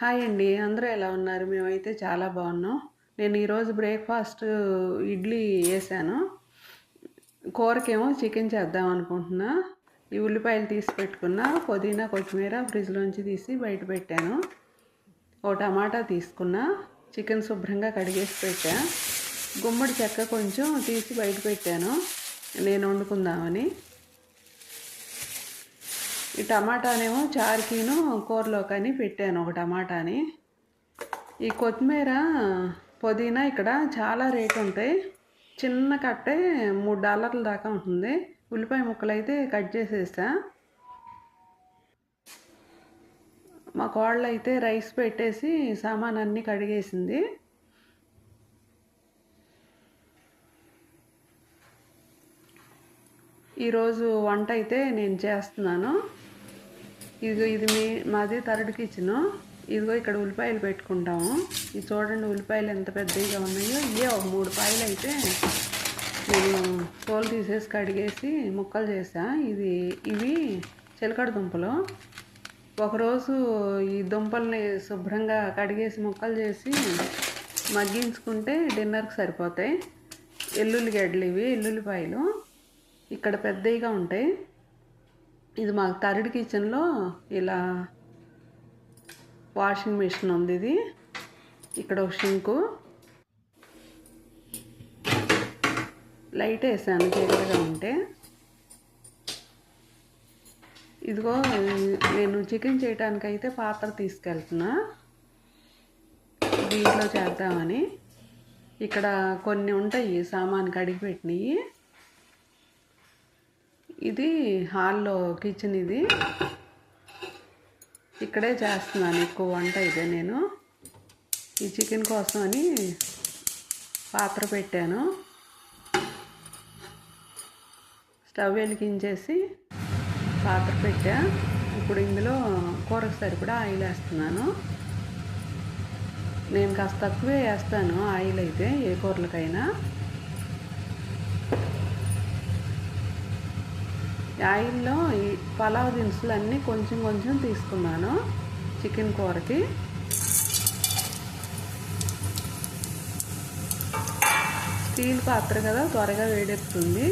Hi అండి. అందరూ ఎలా ఉన్నారు? మేమైతే చాలా బాగున్నాం. నేను ఈరోజు బ్రేక్ఫాస్ట్ ఇడ్లీ వేసాను కూరకేమో చికెన్ చేద్దాం అనుకుంటున్నా. ఈ ఉల్లిపాయలు తీసి పెట్టుకున్న పుదీనా కొత్తిమీర ఫ్రిడ్జ్లోంచి తీసి బయట పెట్టాను. ఓ టమాటా తీసుకున్నా చికెన్ శుభ్రంగా కడిగేసి పెట్టా. గుమ్మడి చెక్క కొంచెం తీసి బయట పెట్టాను. నేను వండుకుందామని. ఈ టమాటానేమో చారుకిను కూరలో కానీ పెట్టాను ఒక టమాటాని. ఈ కొత్తిమీర పుదీనా ఇక్కడ చాలా రేటు ఉంటాయి. చిన్న కట్టే మూడు డాలర్ల దాకా ఉంటుంది. ఉల్లిపాయ ముక్కలు అయితే కట్ చేసేసా మా కోళ్ళు అయితే రైస్ పెట్టేసి సామాన్ అన్నీ కడిగేసింది. ఈరోజు వంట అయితే నేను చేస్తున్నాను. ఇదిగో ఇది మీ మాది థర్డ్ కిచెను ఇదిగో ఇక్కడ ఉల్లిపాయలు పెట్టుకుంటాము. ఇది చూడండి ఉల్లిపాయలు ఎంత పెద్దగా ఉన్నాయో. ఇవే ఒక మూడు పాయలు అయితే నేను తోలు తీసేసి కడిగేసి ముక్కలు చేసా ఇది ఇవి చిలకడ దుంపలు. ఒకరోజు ఈ దుంపల్ని శుభ్రంగా కడిగేసి ముక్కలు చేసి మగ్గించుకుంటే డిన్నర్కి సరిపోతాయి. ఎల్లుల్లి గడ్డలు ఇవి ఎల్లుల్లిపాయలు. ఇక్కడ పెద్దవిగా ఉంటాయి. ఇది మాకు థర్డ్ కిచెన్లో ఇలా వాషింగ్ మిషన్ ఉంది ఇది. ఇక్కడ ఒక షింకు. లైట్ వేసాను చీకటిగా ఉంటే. ఇదిగో నేను చికెన్ చేయడానికైతే పాత్ర తీసుకెళ్తున్నా. దీంట్లో చేద్దామని. ఇక్కడ కొన్ని ఉంటాయి సామాన్ కడిగి పెట్టినవి. ఇది హాల్లో కిచెన్ ఇది. ఇక్కడే చేస్తున్నాను ఎక్కువ వంట ఇదే నేను. ఈ చికెన్ కోసం అని పాత్ర పెట్టాను. స్టవ్ వెలిగించేసి పాత్ర పెట్టా. ఇప్పుడు ఇందులో కూరకు సరిపడా ఆయిల్ వేస్తున్నాను. నేను కాస్త తక్కువే వేస్తాను ఆయిల్ అయితే ఏ కూరలకైనా. ఆయిల్లో ఈ పలావ్ దినుసులు అన్నీ కొంచెం కొంచెం తీసుకున్నాను చికెన్ కూరకి. స్టీల్ పాత్ర కదా త్వరగా వేడెక్కుతుంది.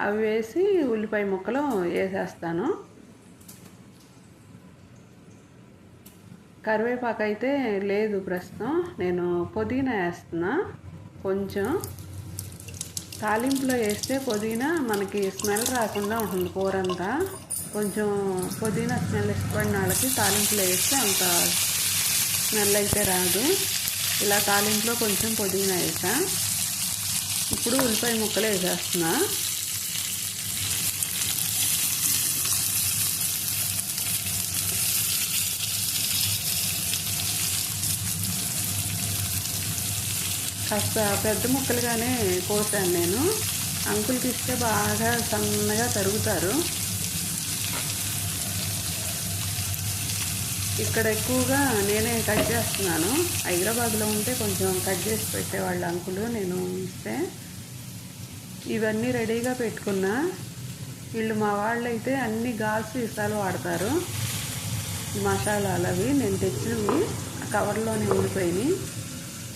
అవి వేసి ఉల్లిపాయ ముక్కలు వేసేస్తాను. కరివేపాకు అయితే లేదు ప్రస్తుతం నేను పుదీనా వేస్తున్నా కొంచెం. తాలింపులో వేస్తే పుదీనా మనకి స్మెల్ రాకుండా ఉంటుంది కూర అంతా కొంచెం పుదీనా స్మెల్ ఇష్టపడిన వాళ్ళకి తాలింపులో వేస్తే అంత స్మెల్ అయితే రాదు. ఇలా తాలింపులో కొంచెం పుదీనా వేసా. ఇప్పుడు ఉల్లిపాయ ముక్కలు వేసేస్తున్నా కాస్త పెద్ద ముక్కలుగానే కోసాను నేను. అంకుల్కి ఇస్తే బాగా సన్నగా తరుగుతారు. ఇక్కడ ఎక్కువగా నేనే కట్ చేస్తున్నాను. హైదరాబాద్లో ఉంటే కొంచెం కట్ చేసి పెట్టేవాళ్ళు అంకులు నేను ఇస్తే. ఇవన్నీ రెడీగా పెట్టుకున్నా. వీళ్ళు మా వాళ్ళు అయితే అన్ని గాజు సీసాలు వాడతారు. మసాలాలు అవి. నేను తెచ్చినవి. కవర్లోనే ఉండిపోయినాయి.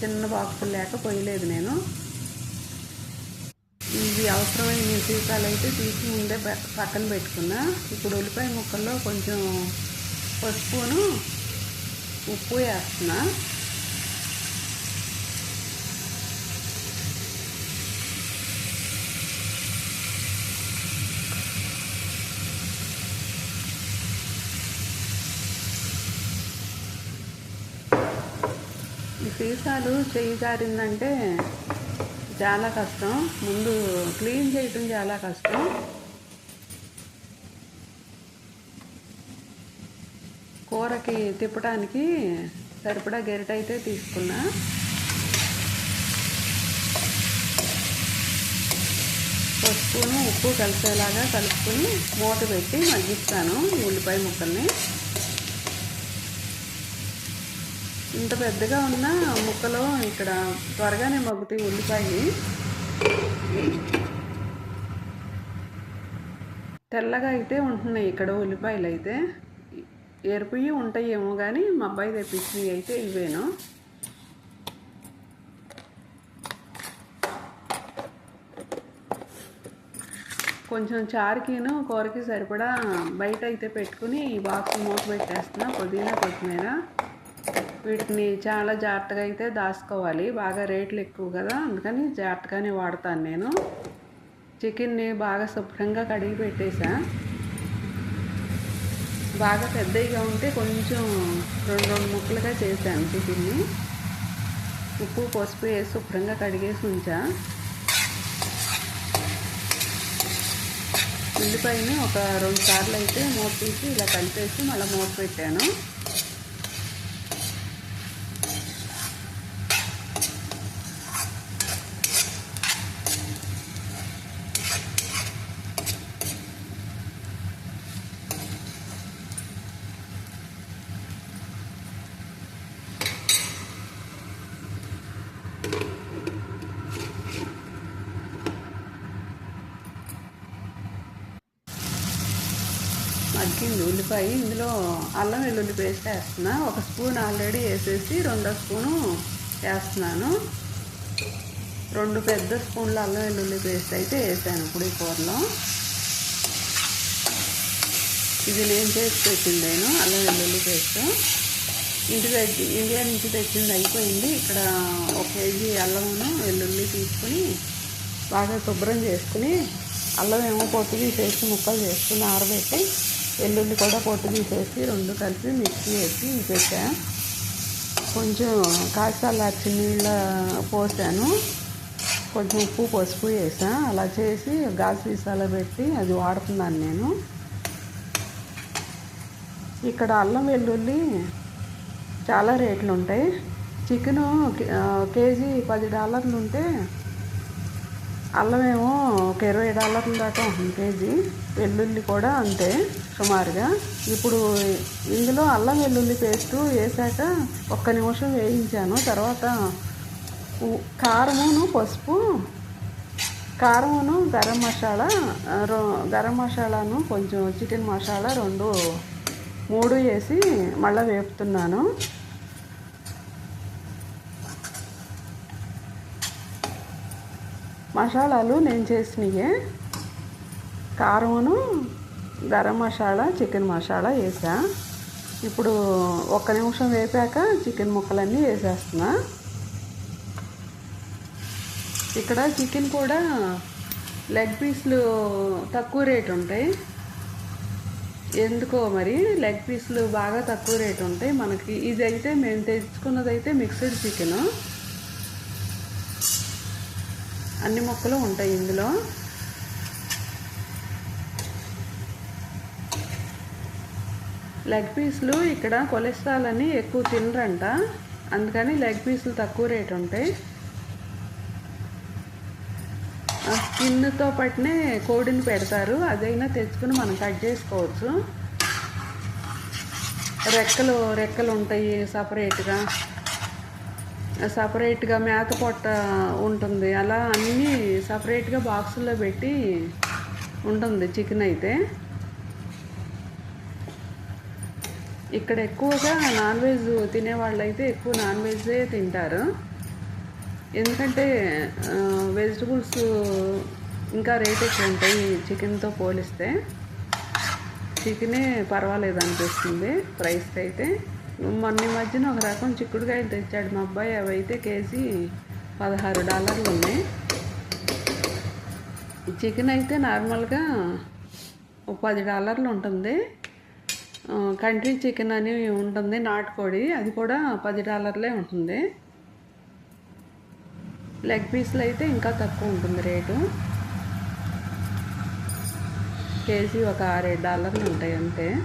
చిన్న బాక్సులు లేక పోయలేదు నేను. ఇవి అవసరమైన సీసాలు అయితే తీసి ముందే పక్కన పెట్టుకున్నా. ఇప్పుడు ఉల్లిపాయ ముక్కల్లో కొంచెం పసుపును ఉప్పు వేస్తున్నా. సీసాలు చేయి జారిందంటే చాలా కష్టం. ముందు క్లీన్ చేయటం చాలా కష్టం. కూరకి తిప్పడానికి సరిపడా గెరిట అయితే తీసుకున్నా. పసుపును ఉప్పు కలిసేలాగా కలుపుకొని మూత పెట్టి మగ్గిస్తాను ఉల్లిపాయ ముక్కల్ని. ఇంత పెద్దగా ఉన్న ముక్కలో ఇక్కడ త్వరగానే మగ్గుతాయి ఉల్లిపాయ తెల్లగా అయితే ఉంటున్నాయి ఇక్కడ ఉల్లిపాయలు అయితే. ఎరుపుయి ఉంటాయేమో కానీ మా అబ్బాయి తెప్పించినవి అయితే ఇవేను. కొంచెం చారుకిను కూరకి సరిపడా బయట అయితే పెట్టుకుని ఈ బాక్స్ మూత పెట్టేస్తున్నా పుదీనా కొత్తిమీర. వీటిని చాలా జాగ్రత్తగా అయితే దాచుకోవాలి. బాగా రేట్లు ఎక్కువ కదా అందుకని జాగ్రత్తగానే వాడతాను నేను. చికెన్ని బాగా శుభ్రంగా కడిగి పెట్టేసా. బాగా పెద్దగా ఉంటే కొంచెం రెండు రెండు ముక్కలుగా చేశాను చికెన్ని. ఉప్పు పసుపు వేసి శుభ్రంగా కడిగేసి ఉంచా. ఉల్లిపాయని ఒక రెండు సార్లు అయితే మూత తీసి ఇలా కలిపేసి మళ్ళీ మూత పెట్టాను. మగ్గింది ఉల్లిపాయ. ఇందులో అల్లం వెల్లుల్లి పేస్ట్ వేస్తున్నా. ఒక స్పూన్ ఆల్రెడీ వేసేసి రెండో స్పూను వేస్తున్నాను. రెండు పెద్ద స్పూన్ల అల్లం వెల్లుల్లి పేస్ట్ అయితే వేసాను ఇప్పుడు ఈ కూరలో. ఇది నేను చేసి పెట్టింది నేను అల్లం వెల్లుల్లి పేస్ట్. ఇంటి తెచ్చి ఇండియా నుంచి తెచ్చింది అయిపోయింది. ఇక్కడ ఒక కేజీ అల్లమును వెల్లుల్లి తీసుకుని బాగా శుభ్రం చేసుకుని అల్లం ఏమో పొట్టు తీసేసి ముక్కలు చేసుకుని ఆరబెట్టి వెల్లుల్లి కూడా పొట్టు తీసేసి రెండు కలిపి మిక్సీ వేసి పెట్టా కొంచెం కాసాలార్చి నీళ్ళ పోసాను. కొంచెం ఉప్పు పసుపు వేసా. అలా చేసి గాజు సీసాలో పెట్టి అది వాడుతున్నాను నేను. ఇక్కడ అల్లం వెల్లుల్లి చాలా రేట్లు ఉంటాయి. చికెను కేజీ పది డాలర్లు ఉంటే అల్లమేమో ఒక ఇరవై డాలర్ల దాకా ఉంటుంది కేజీ. వెల్లుల్లి కూడా అంతే సుమారుగా. ఇప్పుడు ఇందులో అల్లం వెల్లుల్లి పేస్టు వేసాక ఒక్క నిమిషం వేయించాను. తర్వాత కారమును పసుపు కారమును గరం మసాలా రొ- గరం మసాలాను కొంచెం చికెన్ మసాలా రెండు మూడు వేసి మళ్ళీ వేపుతున్నాను. మసాలాలు నేను చేసినవే కారమును గరం మసాలా చికెన్ మసాలా వేసా. ఇప్పుడు ఒక్క నిమిషం వేపాక చికెన్ ముక్కలన్నీ వేసేస్తున్నా. ఇక్కడ చికెన్ కూడా లెగ్ పీస్లు తక్కువ రేట్ ఉంటాయి. ఎందుకో మరి లెగ్ పీస్లు బాగా తక్కువ రేట్ ఉంటాయి. మనకి ఇది అయితే మేము తెచ్చుకున్నది అయితే మిక్స్డ్ చికెను. అన్ని మొక్కలు ఉంటాయి ఇందులో. లెగ్ పీసులు ఇక్కడ కొలెస్ట్రాల్ అని ఎక్కువ తినరంట. అందుకని లెగ్ పీసులు తక్కువ రేట్ ఉంటాయి. స్కిన్తో పట్టినే కోడిని పెడతారు. అదైనా తెచ్చుకుని మనం కట్ చేసుకోవచ్చు. రెక్కలు రెక్కలు ఉంటాయి సపరేట్గా సపరేట్గా మేత పొట్ట ఉంటుంది. అలా అన్నీ సపరేట్గా బాక్సుల్లో పెట్టి ఉంటుంది చికెన్ అయితే. ఇక్కడ ఎక్కువగా నాన్ వెజ్ తినేవాళ్ళు అయితే ఎక్కువ నాన్ వెజ్జే తింటారు. ఎందుకంటే వెజిటబుల్స్ ఇంకా రేట్ ఎక్కువ ఉంటాయి చికెన్తో పోలిస్తే. చికెనే పర్వాలేదు అనిపిస్తుంది ప్రైస్ అయితే. మొన్న ఈ మధ్యన ఒక రకం చిక్కుడుకాయలు తెచ్చాడు మా అబ్బాయి. అవి అయితే కేజీ పదహారు డాలర్లు ఉన్నాయి. చికెన్ అయితే నార్మల్గా పది డాలర్లు ఉంటుంది. కంట్రీ చికెన్ అని ఉంటుంది నాటుకోడి. అది కూడా పది డాలర్లే ఉంటుంది. లెగ్ పీస్లు అయితే ఇంకా తక్కువ ఉంటుంది రేటు. కేజీ ఒక ఆరేడు డాలర్లు ఉంటాయి అంతే.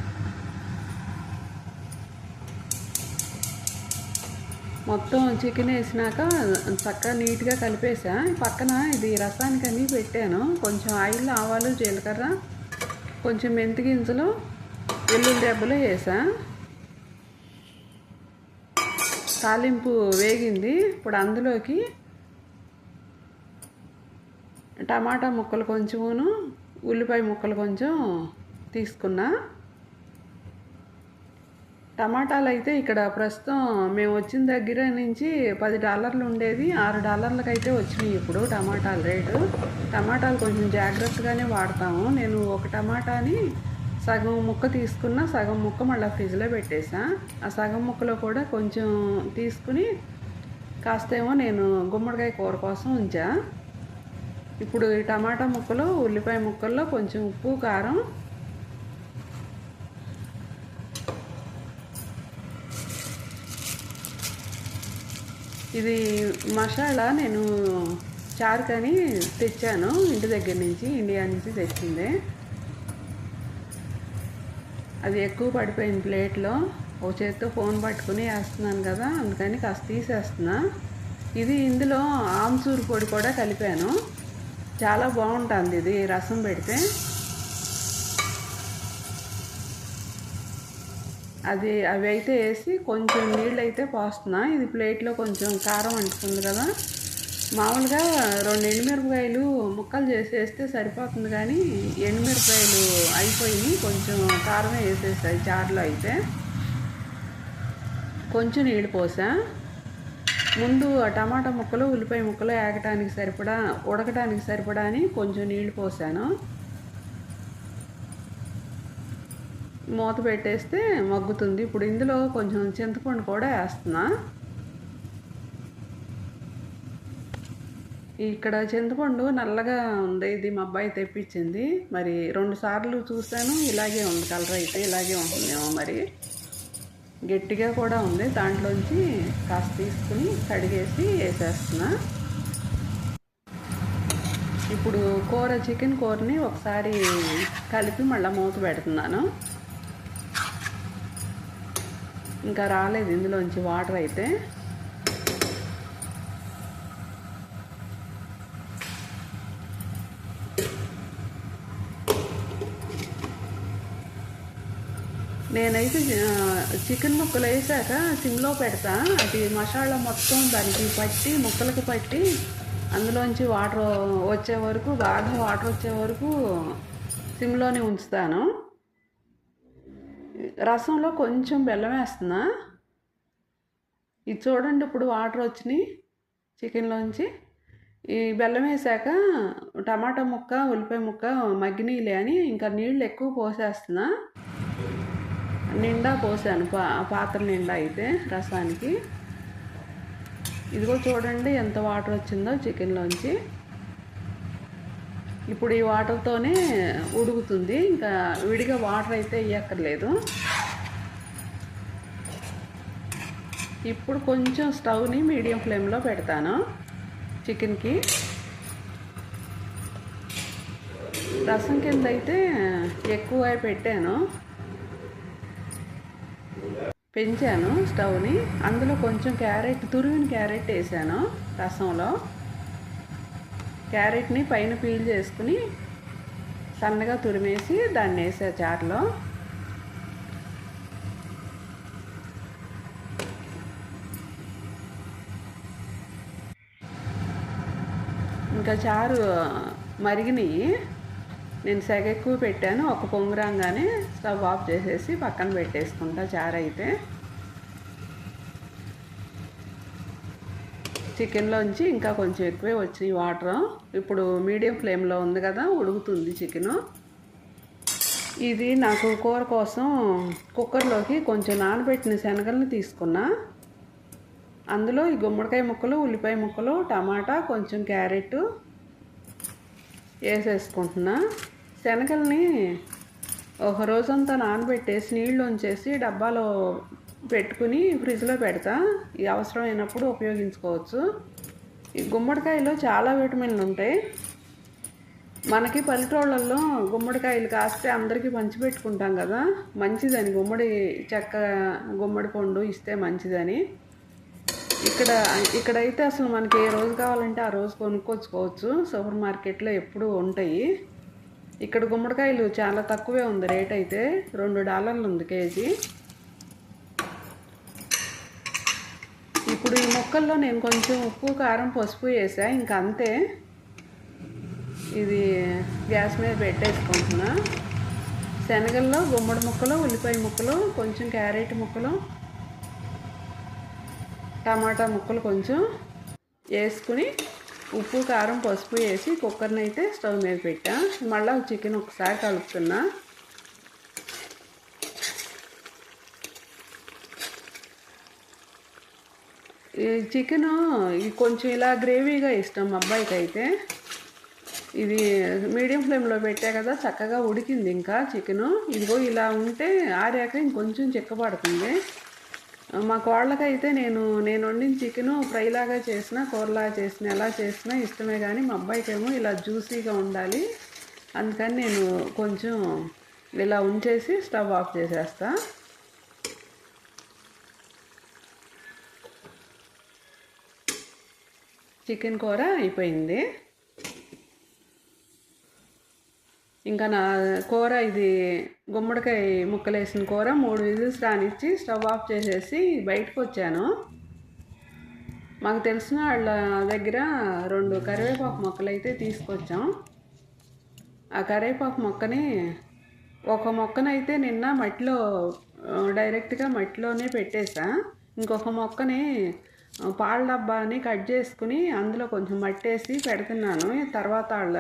మొత్తం చికెన్ వేసినాక చక్కగా నీట్గా కలిపేసా. పక్కన ఇది రసానికని పెట్టాను. కొంచెం ఆయిల్ ఆవాలు జీలకర్ర కొంచెం మెంతి గింజలు వెల్లుల్లి దెబ్బలు వేసా తాలింపు వేగింది. ఇప్పుడు అందులోకి టమాటా ముక్కలు కొంచెమును ఉల్లిపాయ ముక్కలు కొంచెం తీసుకున్నా. టమాటాలు అయితే ఇక్కడ ప్రస్తుతం మేము వచ్చిన దగ్గర నుంచి పది డాలర్లు ఉండేది ఆరు డాలర్లకు అయితే వచ్చినాయి ఇప్పుడు టమాటాల రేటు. టమాటాలు కొంచెం జాగ్రత్తగానే వాడతాము. నేను ఒక టమాటాని సగం ముక్క తీసుకున్న సగం ముక్క మళ్ళీ ఫ్రిడ్జ్లో పెట్టేసా. ఆ సగం ముక్కలో కూడా కొంచెం తీసుకుని కాస్తేమో నేను గుమ్మడికాయ కూర కోసం ఉంచా. ఇప్పుడు ఈ టమాటా ముక్కలు ఉల్లిపాయ ముక్కల్లో కొంచెం ఉప్పు కారం. ఇది మసాలా నేను చారుకని తెచ్చాను. ఇంటి దగ్గర నుంచి ఇండియా నుంచి తెచ్చింది. అది ఎక్కువ పడిపోయింది ప్లేట్లో. ఓ చేత్తో ఫోన్ పట్టుకుని వేస్తున్నాను కదా అందుకని కాస్త తీసేస్తున్నా. ఇది ఇందులో ఆమ్చూరు పొడి కూడా కలిపాను. చాలా బాగుంటుంది ఇది రసం పెడితే. అది అవి అయితే వేసి కొంచెం నీళ్ళు అయితే పోస్తున్నా. ఇది ప్లేట్లో కొంచెం కారం అంటుతుంది కదా. మామూలుగా రెండు ఎండుమిరపకాయలు ముక్కలు చేసేస్తే సరిపోతుంది కానీ ఎండుమిరపకాయలు అయిపోయి కొంచెం కారమే వేసేస్తాయి చారులో అయితే. కొంచెం నీళ్ళు పోసా. ముందు టమాటా ముక్కలు ఉల్లిపాయ ముక్కలు ఏగటానికి సరిపడా ఉడకటానికి సరిపడా అని కొంచెం నీళ్ళు పోసాను. మూత పెట్టేస్తే మగ్గుతుంది. ఇప్పుడు ఇందులో కొంచెం చింతపండు కూడా వేస్తున్నా. ఇక్కడ చింతపండు నల్లగా ఉంది. ఇది మా అబ్బాయి తెప్పించింది. మరి రెండు సార్లు చూశాను. ఇలాగే ఉంది. కలర్ అయితే ఇలాగే ఉంటుందేమో మరి. గట్టిగా కూడా ఉంది. దాంట్లోంచి కాస్త తీసుకుని కడిగేసి వేసేస్తున్నా. ఇప్పుడు కూర చికెన్ కూరని ఒకసారి కలిపి మళ్ళీ మూత పెడుతున్నాను. ఇంకా రాలేదు. ఇందులోంచి వాటర్ అయితే. నేనైతే చికెన్ ముక్కలు వేసాక సిమ్లో పెడతా. అది మసాలా మొత్తం దానికి పట్టి ముక్కలకు పట్టి అందులోంచి వాటర్ వచ్చే వరకు బాగా వాటర్ వచ్చే వరకు సిమ్లోనే ఉంచుతాను. రసంలో కొంచెం బెల్లం వేస్తున్నా. ఇది చూడండి ఇప్పుడు వాటర్ వచ్చినాయి చికెన్లోంచి. ఈ బెల్లం వేసాక టమాటా ముక్క ఉల్లిపాయ ముక్క మగ్గినీలే అని ఇంకా నీళ్ళు ఎక్కువ పోసేస్తున్నా. నిండా పోసాను. పా పాత్ర నిండా అయితే రసానికి. ఇదిగో చూడండి ఎంత వాటర్ వచ్చిందో చికెన్లోంచి. ఇప్పుడు ఈ వాటర్తోనే ఉడుకుతుంది. ఇంకా విడిగా వాటర్ అయితే ఇవ్వక్కర్లేదు ఇప్పుడు కొంచెం స్టవ్ని మీడియం ఫ్లేమ్లో పెడతాను చికెన్కి. రసం కింద అయితే ఎక్కువ పెట్టాను. పెంచాను స్టవ్ని. అందులో కొంచెం క్యారెట్ తురిమిన క్యారెట్ వేసాను రసంలో. క్యారెట్ని పైన పీల్ చేసుకుని సన్నగా తురిమేసి దాన్ని వేసా చారులో. ఇంకా చారు మరిగినాయి. నేను సెగ ఎక్కువ పెట్టాను. ఒక పొంగరంగానే స్టవ్ ఆఫ్ చేసేసి పక్కన పెట్టేసుకుంటా. చారు అయితే చికెన్లోంచి ఇంకా కొంచెం ఎక్కువే వచ్చినాయి వాటర్. ఇప్పుడు మీడియం ఫ్లేమ్లో ఉంది కదా ఉడుకుతుంది చికెను. ఇది నాకు కూర కోసం కుక్కర్లోకి కొంచెం నానబెట్టిన శనగల్ని తీసుకున్నా. అందులో ఈ గుమ్మడికాయ ముక్కలు ఉల్లిపాయ ముక్కలు టమాటా కొంచెం క్యారెట్ వేసేసుకుంటున్నా. శనగల్ని ఒక రోజంతా నానబెట్టేసి నీళ్ళు ఉంచేసి డబ్బాలో పెట్టుకుని ఫ్రిడ్జ్లో పెడతా. ఈ అవసరమైనప్పుడు ఉపయోగించుకోవచ్చు. ఈ గుమ్మడికాయలో చాలా విటమిన్లు ఉంటాయి మనకి పల్లెటూళ్ళల్లో గుమ్మడికాయలు కాస్తే అందరికీ పంచిపెట్టుకుంటాం కదా. మంచిదని గుమ్మడి చెక్క గుమ్మడి పండు ఇస్తే మంచిదని. ఇక్కడ ఇక్కడైతే అసలు మనకి ఏ రోజు కావాలంటే ఆ రోజు కొనుక్కొచ్చుకోవచ్చు. సూపర్ మార్కెట్లో ఎప్పుడూ ఉంటాయి. ఇక్కడ గుమ్మడికాయలు చాలా తక్కువే ఉంది. రేట్ అయితే రెండు డాలర్లు ఉంది కేజీ. ఇప్పుడు ఈ ముక్కల్లో నేను కొంచెం ఉప్పు కారం పసుపు వేసా. ఇంకా అంతే. ఇది గ్యాస్ మీద పెట్టేసుకుంటున్నా. శనగల్లో గుమ్మడి ముక్కలు ఉల్లిపాయ ముక్కలు కొంచెం క్యారెట్ ముక్కలు టమాటా ముక్కలు కొంచెం వేసుకుని ఉప్పు కారం పసుపు వేసి కుక్కర్ని అయితే స్టవ్ మీద పెట్టా. మళ్ళీ చికెన్ ఒకసారి కలుపుతున్నా. ఈ చికెను కొంచెం ఇలా గ్రేవీగా ఇష్టం మా అబ్బాయికి అయితే ఇది మీడియం ఫ్లేమ్లో పెట్టా కదా చక్కగా ఉడికింది ఇంకా చికెను. ఇదిగో ఇలా ఉంటే ఆరాక ఇంకొంచెం చిక్కబడుతుంది మా కోళ్ళకైతే నేను నేను వండిన చికెను ఫ్రైలాగా చేసిన కూరలాగా చేసిన ఎలా చేసినా ఇష్టమే కానీ మా అబ్బాయికేమో ఇలా జ్యూసీగా ఉండాలి. అందుకని నేను కొంచెం ఇలా ఉంచేసి స్టవ్ ఆఫ్ చేసేస్తా. చికెన్ కూర అయిపోయింది. ఇంకా నా కూర ఇది గుమ్మడికాయ ముక్కలు వేసిన కూర మూడు విజిల్స్ రానిచ్చి స్టవ్ ఆఫ్ చేసేసి బయటకు వచ్చాను. మాకు తెలిసిన వాళ్ళ దగ్గర రెండు కరివేపాకు మొక్కలు అయితే తీసుకొచ్చాం. ఆ కరివేపాకు మొక్కని ఒక మొక్కనైతే నిన్న మట్టిలో డైరెక్ట్గా మట్టిలోనే పెట్టేసా. ఇంకొక మొక్కని పాల డబ్బాని కట్ చేసుకుని అందులో కొంచెం మట్టేసి పెడుతున్నాను. తర్వాత వాళ్ళ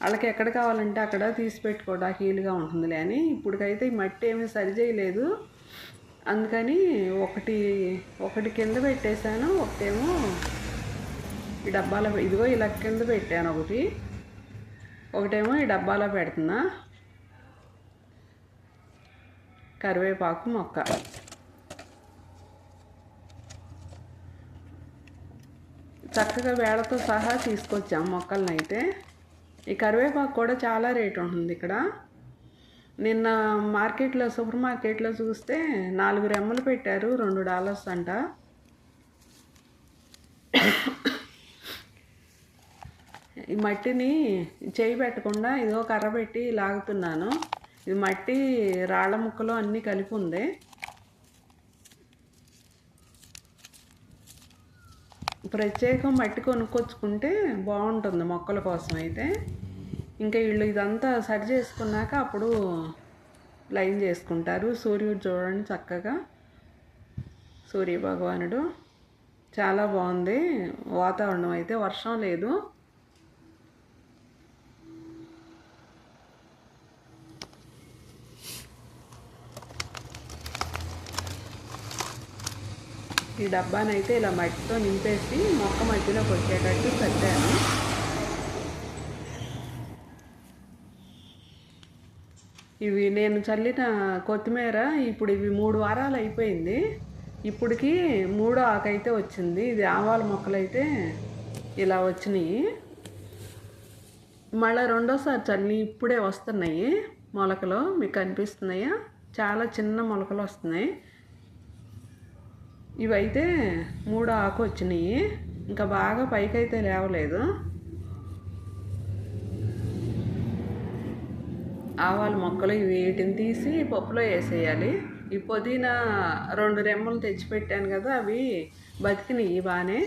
వాళ్ళకి ఎక్కడ కావాలంటే అక్కడ తీసి పెట్టుకోవడానికి వీలుగా ఉంటుందిలే అని. ఇప్పటికైతే ఈ మట్టి ఏమీ సరి చేయలేదు. అందుకని ఒకటి ఒకటి కింద పెట్టేశాను ఒకటేమో ఈ డబ్బాలో ఇదిగో ఇలా కింద పెట్టాను ఒకటి. ఒకటేమో ఈ డబ్బాలో పెడుతున్నా. కరివేపాకు మొక్క. చక్కగా వేళతో సహా తీసుకొచ్చాం మొక్కలను అయితే ఈ కరివేపాకు కూడా చాలా రేట్ ఉంటుంది ఇక్కడ. నిన్న మార్కెట్లో సూపర్ మార్కెట్లో చూస్తే నాలుగు రెమ్మలు పెట్టారు రెండు డాలర్స్ అంట. ఈ మట్టిని చేయి పెట్టకుండా ఇదో కర్ర పెట్టి లాగుతున్నాను. ఇది మట్టి రాళ్ళ ముక్కలు అన్నీ కలిపి ఉంది. ప్రత్యేకం మట్టి కొనుక్కొచ్చుకుంటే బాగుంటుంది మొక్కల కోసం అయితే. ఇంకా వీళ్ళు ఇదంతా సరి చేసుకున్నాక అప్పుడు లైన్ చేసుకుంటారు. సూర్యుడు చూడండి చక్కగా. సూర్య భగవానుడు చాలా బాగుంది. వాతావరణం అయితే వర్షం లేదు. ఈ డబ్బానైతే ఇలా మట్టితో నింపేసి మొక్క మధ్యలోకి వచ్చేటట్టు పెట్టాను. ఇవి నేను చల్లిన కొత్తిమీర ఇప్పుడు ఇవి మూడు వారాలు అయిపోయింది. ఇప్పటికి మూడో ఆకైతే వచ్చింది. ఇది ఆవాల మొక్కలైతే ఇలా వచ్చినాయి. మళ్ళీ రెండోసారి చల్లి ఇప్పుడే వస్తున్నాయి. మొలకలు మీకు కనిపిస్తున్నాయా చాలా చిన్న మొలకలు వస్తున్నాయి. ఇవైతే మూడు ఆకు వచ్చినాయి ఇంకా బాగా పైకైతే లేవలేదు. ఆవాల మొక్కలు వీటిని తీసి పప్పులో వేసేయాలి. ఈ పుదీనా రెండు రెమ్మలు తెచ్చిపెట్టాను కదా అవి బతికినాయి బాగానే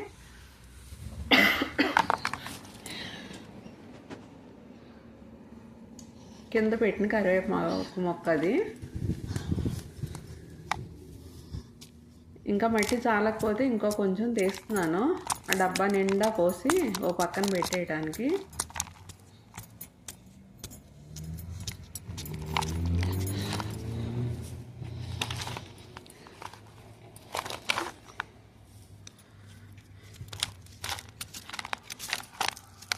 కింద పెట్టిన కరివేపాకు మొక్క అది ఇంకా మట్టి చాలకపోతే ఇంకో కొంచెం తీస్తున్నాను. ఆ డబ్బా నిండా పోసి ఓ పక్కన పెట్టేయడానికి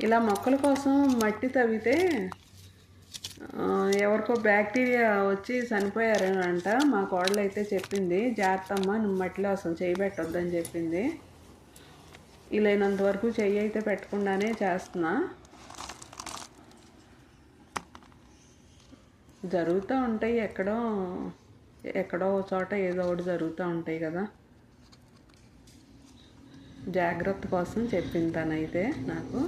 ఇలా మొక్కల కోసం మట్టి తవ్వితే ఎవరికో బ్యాక్టీరియా వచ్చి చనిపోయారని అంట మా కోడలు అయితే చెప్పింది జాగ్రత్తమ్మ నువ్వు మట్టిలో అసలు చేయి పెట్టొద్దని చెప్పింది. వీలైనంత వరకు చెయ్యి అయితే పెట్టకుండానే చేస్తున్నా. జరుగుతూ ఉంటాయి ఎక్కడో ఎక్కడో చోట ఏదో ఒకటి జరుగుతూ ఉంటాయి కదా. జాగ్రత్త కోసం చెప్పింది తనైతే నాకు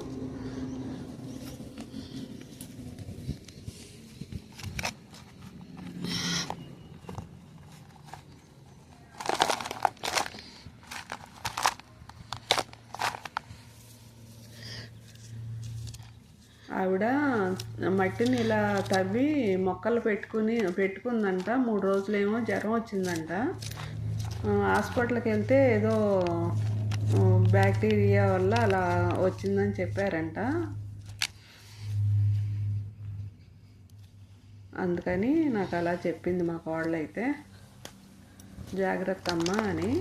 ఆ ఆవిడ మట్టిని ఇలా తవ్వి మొక్కలు పెట్టుకుని పెట్టుకుందంట. మూడు రోజులేమో జ్వరం వచ్చిందంట. హాస్పిటల్కి వెళ్తే ఏదో బ్యాక్టీరియా వల్ల అలా వచ్చిందని చెప్పారంట. అందుకని నాకు అలా చెప్పింది మా కోడలు జాగ్రత్త అమ్మా అని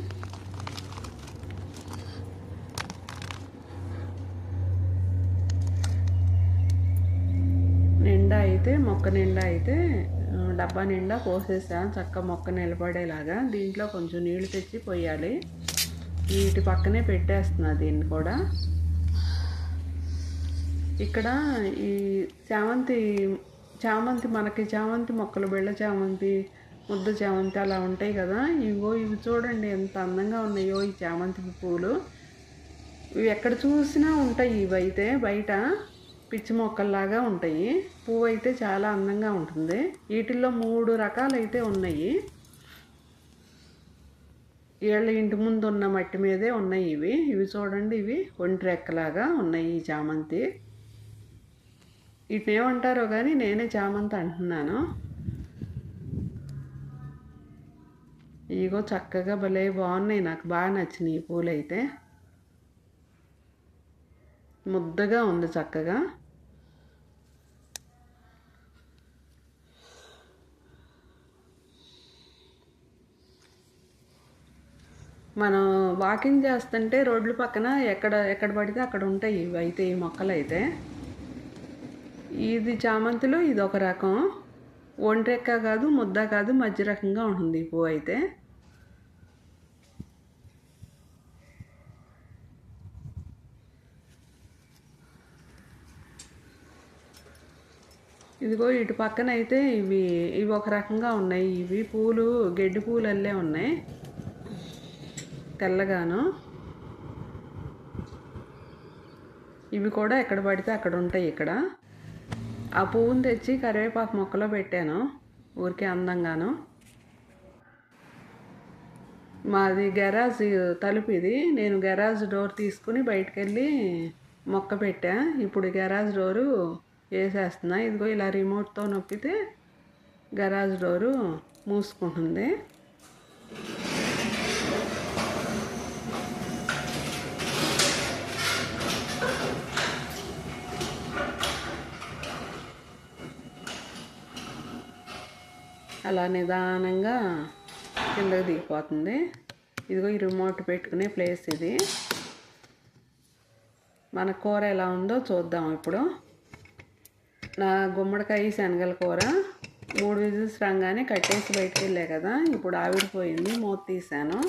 నిండా అయితే మొక్క నిండా అయితే డబ్బా నిండా పోసేసాను చక్క మొక్క నిలబడేలాగా దీంట్లో కొంచెం నీళ్ళు తెచ్చి పోయాలి వీటి పక్కనే పెట్టేస్తున్నా దీన్ని కూడా. ఇక్కడ ఈ చామంతి చామంతి మనకి చామంతి మొక్కలు బెళ్ళ చామంతి ముద్ద చామంతి అలా ఉంటాయి కదా. ఇవో ఇవి చూడండి ఎంత అందంగా ఉన్నాయో ఈ చామంతి పూలు. ఇవి ఎక్కడ చూసినా ఉంటాయి ఇవైతే బయట. పిచ్చి మొక్కల్లాగా ఉంటాయి. పువ్వు అయితే చాలా అందంగా ఉంటుంది. వీటిల్లో మూడు రకాలైతే ఉన్నాయి. వీళ్ళ ఇంటి ముందు ఉన్న మట్టి మీదే ఉన్నాయి ఇవి. ఇవి చూడండి ఇవి ఒంటి రెక్కలాగా ఉన్నాయి ఈ చామంతి. వీటిని ఏమంటారో కానీ నేనే చామంతి అంటున్నాను. ఇగో చక్కగా భలే బాగున్నాయి. నాకు బాగా నచ్చినాయి ఈ పూలైతే. ముద్దగా ఉంది చక్కగా. మనం వాకింగ్ చేస్తుంటే రోడ్ల పక్కన ఎక్కడ ఎక్కడ పడితే అక్కడ ఉంటాయి ఇవి. అయితే ఈ మొక్కలు అయితే. ఇది చామంతిలో ఇది ఒక రకం. ఒంటెక్క కాదు ముద్ద కాదు మధ్య రకంగా ఉంటుంది ఈ పువ్వు అయితే. ఇదిగో ఇటు పక్కన అయితే ఇవి ఇవి ఒక రకంగా ఉన్నాయి. ఇవి పూలు గడ్డి పూలు అల్లే ఉన్నాయి. తెల్లగాను. ఇవి కూడా ఎక్కడ పడితే అక్కడ ఉంటాయి ఇక్కడ. ఆ పువ్వుని తెచ్చి కరివేపాకు మొక్కలో పెట్టాను ఊరికే అందంగాను. మాది గెరాజ్ తలుపు ఇది. నేను గెరాజ్ డోర్ తీసుకుని బయటకు వెళ్ళి మొక్క పెట్టా. ఇప్పుడు గెరాజ్ డోరు వేసేస్తున్నా. ఇదిగో ఇలా రిమోట్తో నొక్కితే గరాజ్ డోరు మూసుకుంటుంది. అలా నిదానంగా కిందకి దిగిపోతుంది. ఇదిగో ఈ రిమోట్ పెట్టుకునే ప్లేస్ ఇది. మన కూర ఎలా ఉందో చూద్దాం ఇప్పుడు. నా గుమ్మడికాయ శనగల కూర మూడు విజిల్స్ రాగానే కట్టేసి బయటకు వెళ్ళా కదా ఇప్పుడు ఆవిడిపోయింది మూత తీసాను.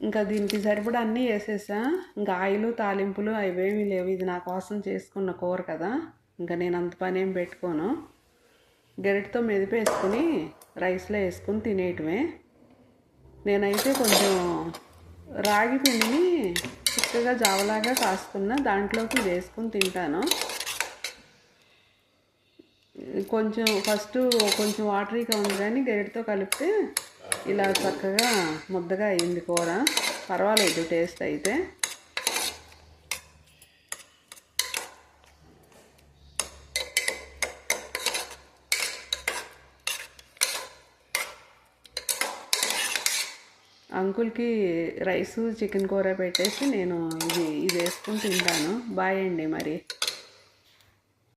ఇంకా దీనికి సరిపడా అన్నీ వేసేసా. ఇంకా ఆయిలు తాలింపులు అవేమీ లేవు. ఇది నా కోసం చేసుకున్న కూర కదా. ఇంకా నేను అంత పని ఏం పెట్టుకోను. గరిటతో మెదిపేసుకుని రైస్లో వేసుకుని తినేయటమే. నేనైతే కొంచెం రాగి పిండిని చిక్కగా జావలాగా కాసుకున్న దాంట్లోకి ఇది వేసుకుని తింటాను. కొంచెం ఫస్ట్ కొంచెం వాటరీగా ఉంది కానీ గరిటతో కలిపితే ఇలా చక్కగా ముద్దగా అయింది కూర. పర్వాలేదు టేస్ట్ అయితే. అంకుల్కి రైసు చికెన్ కూర పెట్టేసి నేను ఇది ఇది వేసుకుని తింటాను. బాయ్ అండి మరి.